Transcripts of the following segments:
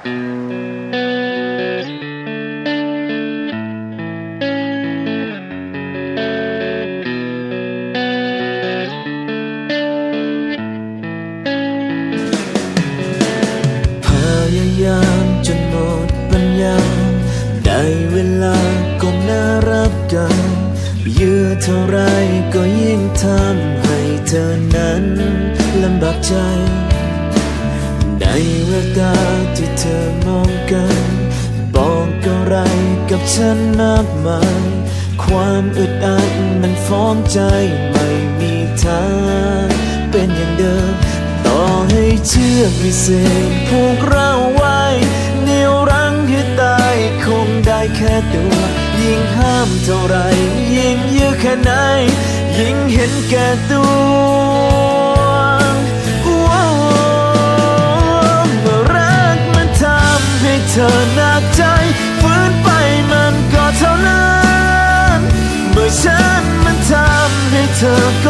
พยายามจนหมดปัญญาได้เวลาก็น่ารับกันยื้อเท่าไรก็ยิ่งทำให้เธอนั้นลำบากใจ ในแววตาที่เธอมองกัน บอกอะไรกับฉันมากมาย ความอึดอัดมันฟ้องใจไม่มีทางเป็นอย่างเดิม ต่อให้เชื่อกวิเศษผูกเราไว้เหนี่ยวรั้งให้ตายคงได้แค่ตัว ยิ่งห้ามเท่าไร ยิ่งยื้อแค่ไหน ยิ่งเห็นแก่ตัว ห้เธอหนักใจฟื้นไปมันก็เท่านั้น เมื่อฉันมันทำให้เธอ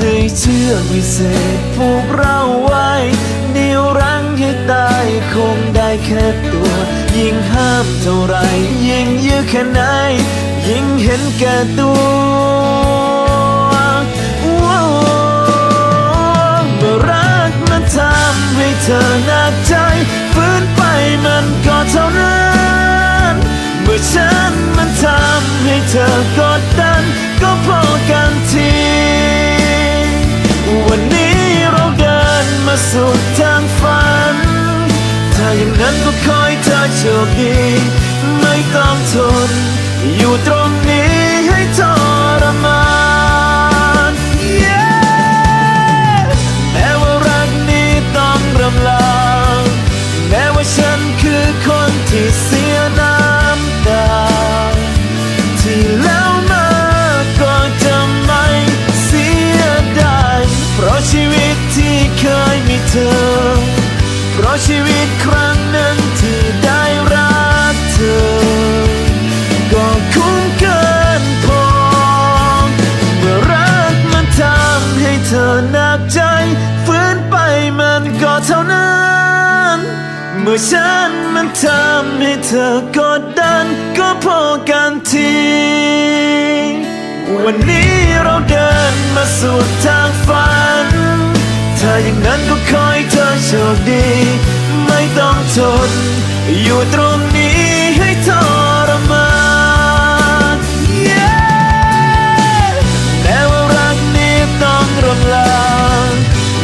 ให้เชื่อกวิเศษผูกเราไว้ เดียวรั้งให้ตายคงได้แค่ตัว ยิ่งห้ามเท่าไร ยิ่งยื้อแค่ไหน ยิ่งเห็นแก่ตัว สุดทางฝัน ถ้าอย่างนั้นก็คอยเธอโชคดี ไม่ต้องทน อยู่ตรงนี้ อ เพราะชีวิตครั้งนึ่งที่ได้รักเธอ ก็คุ้มเกินพอ เมื่อรักมันทำให้เธอหนักใจฝืนไปมันก็เท่านั้น เมื่อฉันมันทำให้เธอกดดัน ก็พอกันทีวันนี้เราเดินมาสู่ทางฝัน ถ้าอย่างนั้นก็คอ เธอโชคดี ไม่ต้องทน อยู่ตรงนี้ให้ทรมาน Yeah แม้ว่ารักนี้ต้องรำลา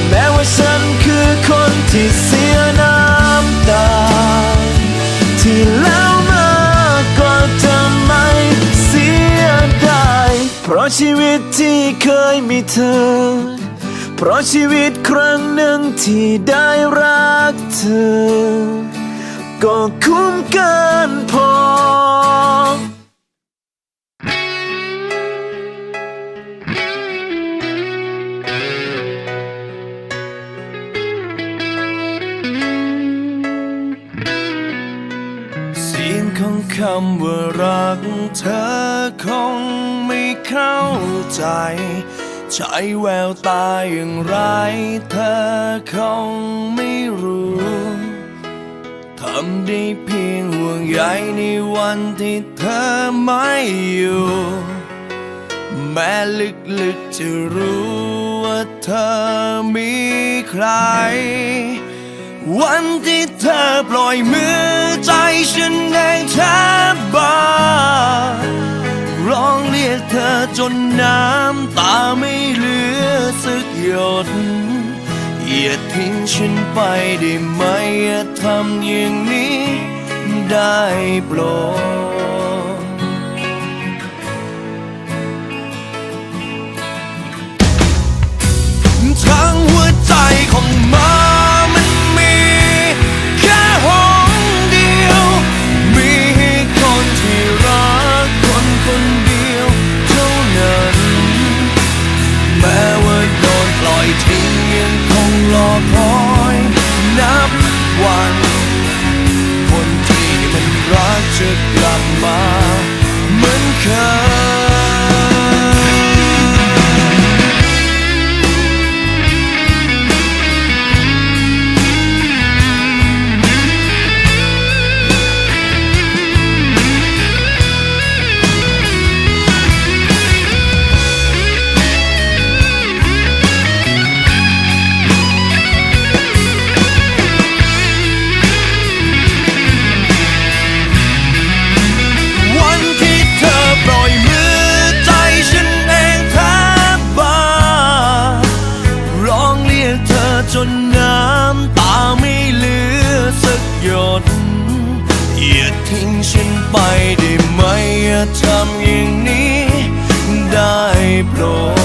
แม้ว่าฉันคือคนที่เสียน้ำตา ที่แล้วมาก็จะไม่เสียดายเพราะชีวิตที่เคยมีเธอ เพราะชีวิตครั้งหนึ่งที่ได้รักเธอ ก็คุ้มเกินพอ เสียงของคำว่ารักเธอคงไม่เข้าใจ ใช้แววตาอย่างไร เธอคงไม่รู้ทำได้เพียงห่วงใยในวันที่เธอไม่อยู่ แม้ลึกๆจะรู้ว่าเธอมีใคร วันที่เธอปล่อยมือใจฉันเองแทบบ้า ร้องเรียกเธอจนน้ำตาไม่เหลือสักหยดอย่าทิ้งฉันไปได้ไหมอย่าทำอย่างนี้ได้โปรดทั้งหัวใจของมามันำอย่างนี้ได้โปรด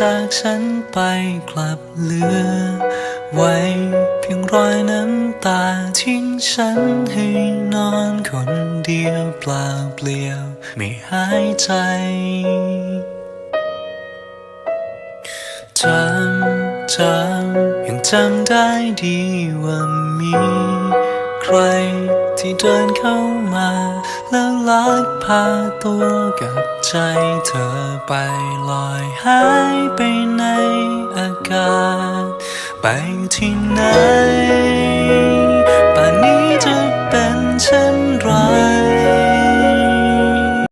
จากฉันไปกลับเหลือ ไว้เพียงรอยน้ำตาทิ้งฉันให้นอนคนเดียวเปล่าเปลี่ยวไม่หายใจจำจำยังจำได้ดีว่ามี ใครที่เดินเข้ามาแล้ว ลักพาตัวกับใจเธอไปลอยหายไปในอากาศ ไปที่ไหนป่านนี้จะเป็นเช่นไร